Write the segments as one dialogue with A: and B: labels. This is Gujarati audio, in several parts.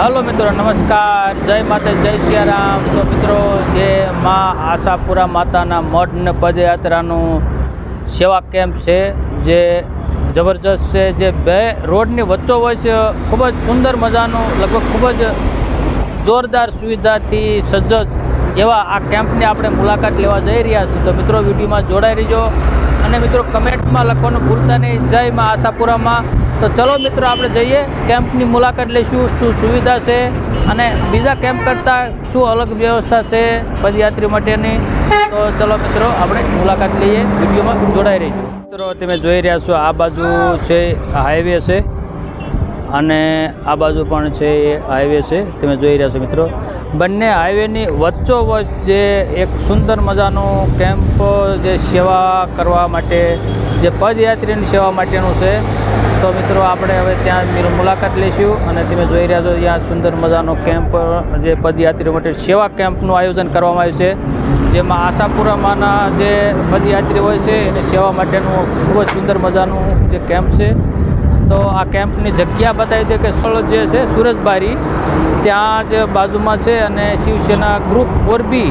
A: હાલો મિત્રો, નમસ્કાર. જય માતા જય સિયારામ. તો મિત્રો, જે મા આશાપુરા માતાના મઢ ને પદયાત્રાનું સેવા કેમ્પ છે, જે જબરજસ્ત છે, જે બે રોડની વચ્ચોવચ્ચ ખૂબ જ સુંદર મજાનું, લગભગ ખૂબ જ જોરદાર સુવિધાથી સજ્જ એવા આ કેમ્પની આપણે મુલાકાત લેવા જઈ રહ્યા છીએ. તો મિત્રો, વિડીયોમાં જોડાઈ રહીજો. અને મિત્રો, કમેન્ટમાં લખવાનું ભૂલતા નહીં. જય મા આશાપુરામાં. તો ચલો મિત્રો, આપણે જઈએ. કેમ્પની મુલાકાત લઈશું, શું સુવિધા છે અને બીજા કેમ્પ કરતાં શું અલગ વ્યવસ્થા છે પદયાત્રી માટેની. તો ચલો મિત્રો, આપણે મુલાકાત લઈએ. વિડીયોમાં જોડાઈ રહીશું મિત્રો, તમે જોઈ રહ્યા છો, આ બાજુ છે હાઈવે છે અને આ બાજુ પણ છે એ હાઈવે છે. તમે જોઈ રહ્યા છો મિત્રો. બંને હાઈવેની વચ્ચોવચ્ચ જે એક સુંદર મજાનો કેમ્પ, જે સેવા કરવા માટે, જે પદયાત્રીની સેવા માટેનું છે. તો મિત્રો, આપણે હવે ત્યાં મુલાકાત લઈશું અને તમે જોઈ રહ્યા છો ત્યાં સુંદર મજાનો કેમ્પ, જે પદયાત્રીઓ માટે સેવા કેમ્પનું આયોજન કરવામાં આવ્યું છે. જેમાં આશાપુરામાંના જે પદયાત્રી હોય છે, એને સેવા માટેનું ખૂબ જ સુંદર મજાનું જે કેમ્પ છે. તો આ કેમ્પની જગ્યા બતાવી દે કે સ્થળ જે છે, સુરજબારી. ત્યાં જ બાજુમાં છે અને શિવસેના ગ્રુપ મોરબી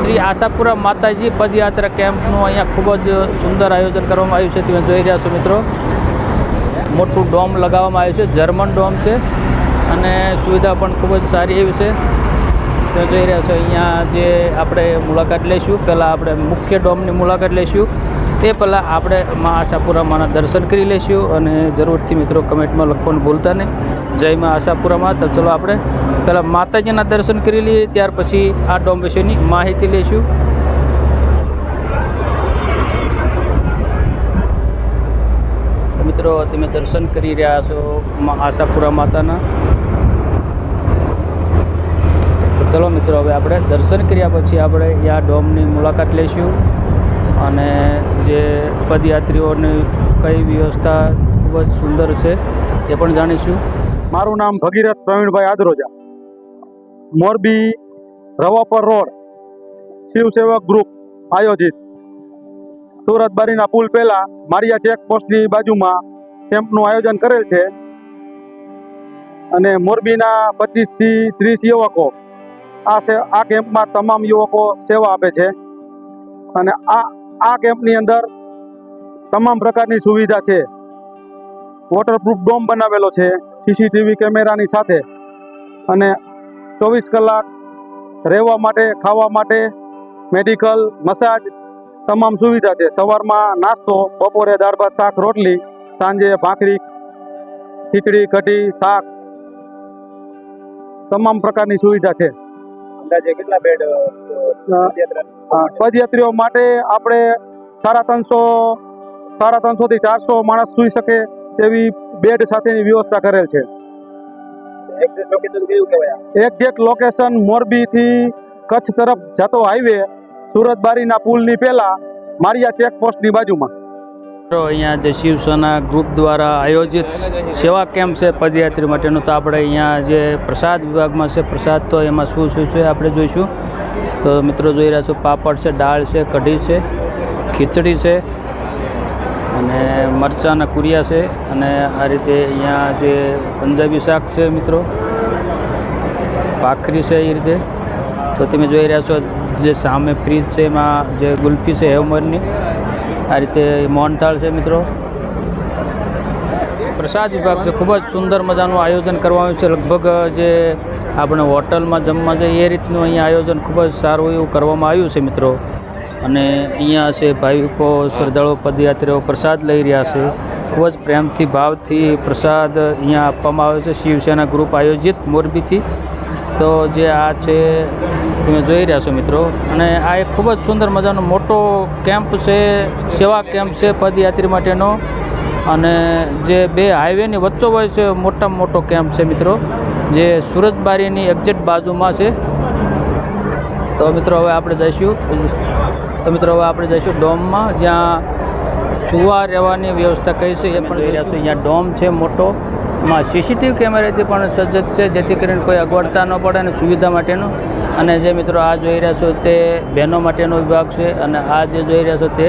A: શ્રી આશાપુરા માતાજી પદયાત્રા કેમ્પનું અહીંયા ખૂબ જ સુંદર આયોજન કરવામાં આવ્યું છે. તમે જોઈ રહ્યા છો મિત્રો. મોટું ડોમ લગાવવામાં આવ્યું છે, જર્મન ડોમ છે. અને સુવિધા પણ ખૂબ જ સારી એવી છે. તો જોઈ રહ્યા છો, અહીંયા જે આપણે મુલાકાત લઈશું, પહેલાં આપણે મુખ્ય ડોમની મુલાકાત લઈશું. તે પહેલાં આપણે મા આશાપુરામાંના દર્શન કરી લઈશું અને જરૂરથી મિત્રો કમેન્ટમાં લખવાનું ભૂલતા નહીં. જય મા આશાપુરામાં તો ચલો આપણે પહેલાં માતાજીના દર્શન કરી લઈએ, ત્યાર પછી આ ડોમ વિશેની માહિતી લઈશું. મિત્રો, તમે દર્શન કરી રહ્યા છો આશાપુરા માતાના. તો ચલો મિત્રો, હવે આપણે દર્શન કર્યા પછી આપણે આ ડોમની મુલાકાત લઈશું અને જે પદયાત્રીઓની કઈ વ્યવસ્થા ખૂબ જ સુંદર છે એ પણ જાણીશું.
B: મારું નામ ભગીરથ પ્રવીણભાઈ આદરોજા. મોરબી રવાપર રોડ શિવસેવક ગ્રુપ આયોજિત. સુરત બારીના પુલ પહેલા મારિયા ચેક પોસ્ટની બાજુમાં કેમ્પનું આયોજન કરેલ છે. અને મોરબીના પચીસથી ત્રીસ યુવકો આ સે, આ કેમ્પમાં તમામ યુવકો સેવા આપે છે. અને આ આ કેમ્પની અંદર તમામ પ્રકારની સુવિધા છે. વોટરપ્રૂફ ડોમ બનાવેલો છે, સીસીટીવી કેમેરાની સાથે. અને ચોવીસ કલાક રહેવા માટે, ખાવા માટે મેડિકલ, મસાજ, તમામ સુવિધા છે. સવારમાં નાસ્તો, બપોરે દાળ ભાત શાક, રોટલી સાંજે ભાખરી ખીચડી કઢી શાક તમામ પ્રકારની સુવિધા છે.
C: અંદાજે કેટલા બેડ
B: પદયાત્રીઓ માટે આપણે સાડા ત્રણસો સાડા ત્રણસોથી ચારસો માણસ સુઈ શકે તેવી બેડ સાથેની વ્યવસ્થા કરેલ છે.
C: એક્ઝેક્ટ લોકેશન
B: મોરબી મોરબીથી કચ્છ તરફ જતો હાઈવે સુરત બારીના પુલની પહેલા મારિયા ચેકપોસ્ટની બાજુમાં.
A: અહીંયા જે શિવસેના ગ્રુપ દ્વારા આયોજિત સેવા કેમ્પ છે પદયાત્રી માટેનું, તો આપણે અહીંયા જે પ્રસાદ વિભાગમાં છે, પ્રસાદ તો એમાં શું શું છે આપણે જોઈશું. તો મિત્રો જોઈ રહ્યા છો, પાપડ છે, દાળ છે, કઢી છે, ખીચડી છે, અને મરચાંના કુરિયા છે, અને આ રીતે અહીંયા જે પંજાબી શાક છે મિત્રો, ભાખરી છે એ રીતે. તો તમે જોઈ રહ્યા છો, જે સામે ફ્રીજ છે, એમાં જે ગુલ્ફી છે, હેવમરની આ રીતે મોહનથાળ છે મિત્રો. પ્રસાદ વિભાગ છે, ખૂબ જ સુંદર મજાનું આયોજન કરવામાં આવ્યું છે. લગભગ જે આપણે હોટલમાં જમવા જઈએ એ રીતનું અહીંયા આયોજન ખૂબ જ સારું એવું કરવામાં આવ્યું છે મિત્રો. અને અહીંયા છે, ભાવિકો શ્રદ્ધાળુ પદયાત્રીઓ પ્રસાદ લઈ રહ્યા છે. ખૂબ જ પ્રેમથી, ભાવથી પ્રસાદ અહીંયા આપવામાં આવે છે. શિવસેના ગ્રુપ આયોજિત મોરબીથી. તો જે આ છે તમે જોઈ રહ્યા છો મિત્રો. અને આ એક ખૂબ જ સુંદર મજાનો મોટો કેમ્પ છે સેવા કેમ્પ છે પદયાત્રી માટેનો. અને જે બે હાઈવેની હોય છે મોટામાં મોટો કેમ્પ છે મિત્રો જે સુરતબારીની એક્ઝેક્ટ બાજુમાં છે. તો મિત્રો હવે આપણે જઈશું. તો મિત્રો હવે આપણે જઈશું ડોમમાં જ્યાં સુવા રહેવાની વ્યવસ્થા કઈ છે. એ પણ જોઈ રહ્યા છો અહીંયા ડોમ છે મોટો. એમાં સીસીટીવી કેમેરાથી પણ સજ્જ છે જેથી કરીને કોઈ અગવડતા ન પડે અને સુવિધા માટેનો. અને જે મિત્રો આ જોઈ રહ્યા છો તે બહેનો માટેનો વિભાગ છે અને આ જે જોઈ રહ્યા છો તે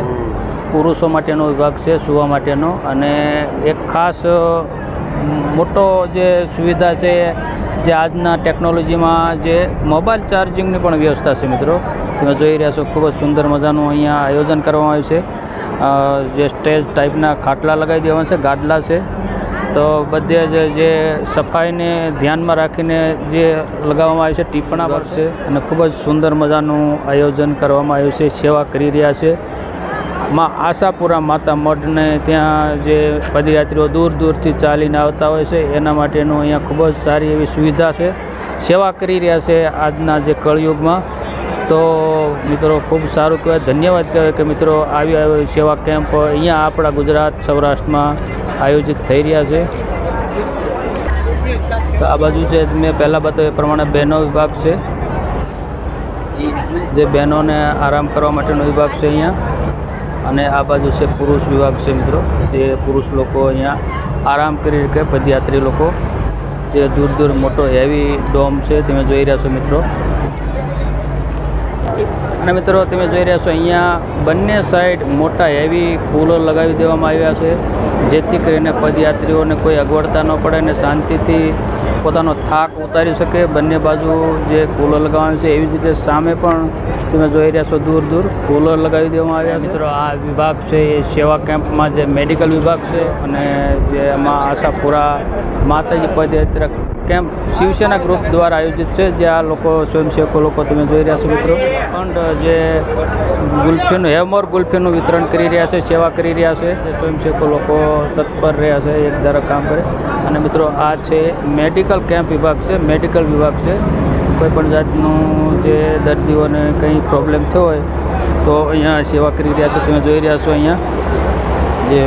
A: પુરુષો માટેનો વિભાગ છે, સુવા માટેનો. અને એક ખાસ મોટો જે સુવિધા છે જે આજના ટેકનોલોજીમાં જે મોબાઈલ ચાર્જિંગની પણ વ્યવસ્થા છે મિત્રો. તમે જોઈ રહ્યા છો ખૂબ જ સુંદર મજાનું અહીંયા આયોજન કરવામાં આવ્યું છે. જે સ્ટેજ ટાઈપના ખાટલા લગાવી દેવાના છે ગાદલા છે. તો બધે જ જે સફાઈને ધ્યાનમાં રાખીને જે લગાવવામાં આવ્યું છે, ટીપણા વર્ષે, અને ખૂબ જ સુંદર મજાનું આયોજન કરવામાં આવ્યું છે, સેવા કરી રહ્યા છે. માં આશાપુરા માતા મઢને ત્યાં જે પદયાત્રીઓ દૂર દૂરથી ચાલીને આવતા હોય છે, એના માટેનું અહીંયા ખૂબ જ સારી એવી સુવિધા છે. સેવા કરી રહ્યા છે આજના જે કળયુગમાં. તો મિત્રો ખૂબ સારું કહેવાય. ધન્યવાદ કહેવાય કે મિત્રો આવી સેવા કેમ્પ અહીંયા આપણા ગુજરાત સૌરાષ્ટ્રમાં આયોજિત થઈ રહ્યા છે. તો આ બાજુ જે મેં પહેલાં બતાવ્યું એ પ્રમાણે બહેનો વિભાગ છે. જે બહેનોને આરામ કરવા માટેનો વિભાગ છે અહીંયા. અને આ બાજુ છે પુરુષ વિભાગ છે મિત્રો. જે પુરુષ લોકો અહીંયા આરામ કરી શકે, પદયાત્રી લોકો. જે દૂર દૂર મોટો હેવી ડોમ છે, તમે જોઈ રહ્યા છો મિત્રો. અને મિત્રો તમે જોઈ રહ્યા છો, અહીંયા બંને સાઈડ મોટા હેવી કુલર લગાવી દેવામાં આવ્યા છે, જેથી કરીને પદયાત્રીઓને કોઈ અગવડતા ન પડે અને શાંતિથી પોતાનો થાક ઉતારી શકે. બંને બાજુ જે કુલર લગાવવાનું છે, એવી જ રીતે સામે પણ તમે જોઈ રહ્યા છો દૂર દૂર કુલર લગાવી દેવામાં આવ્યા મિત્રો, આ વિભાગ છે, એ સેવા કેમ્પમાં જે મેડિકલ વિભાગ છે અને જે એમાં આશાપુરા માતાજી પદયાત્રા કેમ્પ શિવસેના ગ્રુપ દ્વારા આયોજિત છે, જે આ લોકો સ્વયંસેવકો લોકો તમે જોઈ રહ્યા છો મિત્રો. ખંડ જે ગુલ્ફીનું, હેમર ગુલ્ફીનું વિતરણ કરી રહ્યા છે, સેવા કરી રહ્યા છે, જે સ્વયંસેવકો લોકો તત્પર રહ્યા છે, એક ધારા કામ કરે. અને મિત્રો, આ છે મેડિકલ કેમ્પ વિભાગ છે, મેડિકલ વિભાગ છે. કોઈપણ જાતનું જે દર્દીઓને કંઈ પ્રોબ્લેમ થયો હોય, તો અહીંયા સેવા કરી રહ્યા છે. તમે જોઈ રહ્યા છો અહીંયા જે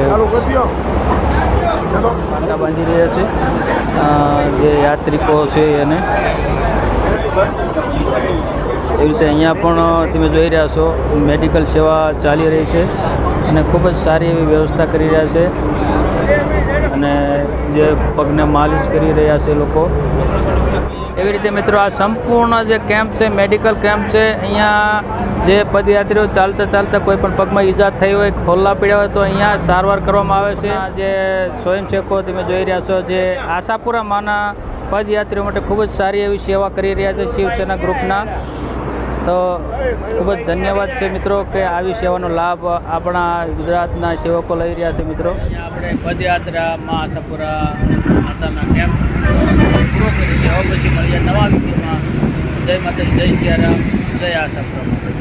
A: પાટા બાંધી રહ્યા છે. જે યાત્રિકો છે એને. એવી રીતે અહીંયા પણ તમે જોઈ રહ્યા છો, મેડિકલ સેવા ચાલી રહી છે અને ખૂબ જ સારી એવી વ્યવસ્થા કરી રહ્યા છે. અને જે પગને માલિશ કરી રહ્યા છે લોકો. એવી રીતે મિત્રો આ સંપૂર્ણ જે કેમ્પ છે, મેડિકલ કેમ્પ છે, અહીંયા જે પદયાત્રીઓ ચાલતા ચાલતા કોઈ પણ પગમાં ઈજા થઈ હોય ખોલ્લા પીડ્યા હોય તો અહીંયા સારવાર કરવામાં આવે છે. આ જે સ્વયંસેવકો તમે જોઈ રહ્યા છો જે આશાપુરા માના પદયાત્રીઓ માટે ખૂબ જ સારી એવી સેવા કરી રહ્યા છે શિવસેના ગ્રુપના. તો ખૂબ જ ધન્યવાદ છે મિત્રો કે આવી સેવાનો લાભ આપણા ગુજરાતના સેવકો લઈ રહ્યા છે મિત્રો. આપણે પદયાત્રામાં આશાપુરા માતાના કેમ્પ પૂરો કરી છે. હવે પછી મળીએ નવા વિડીયોમાં. જય માતા જય સિયારામ જય આશાપુરા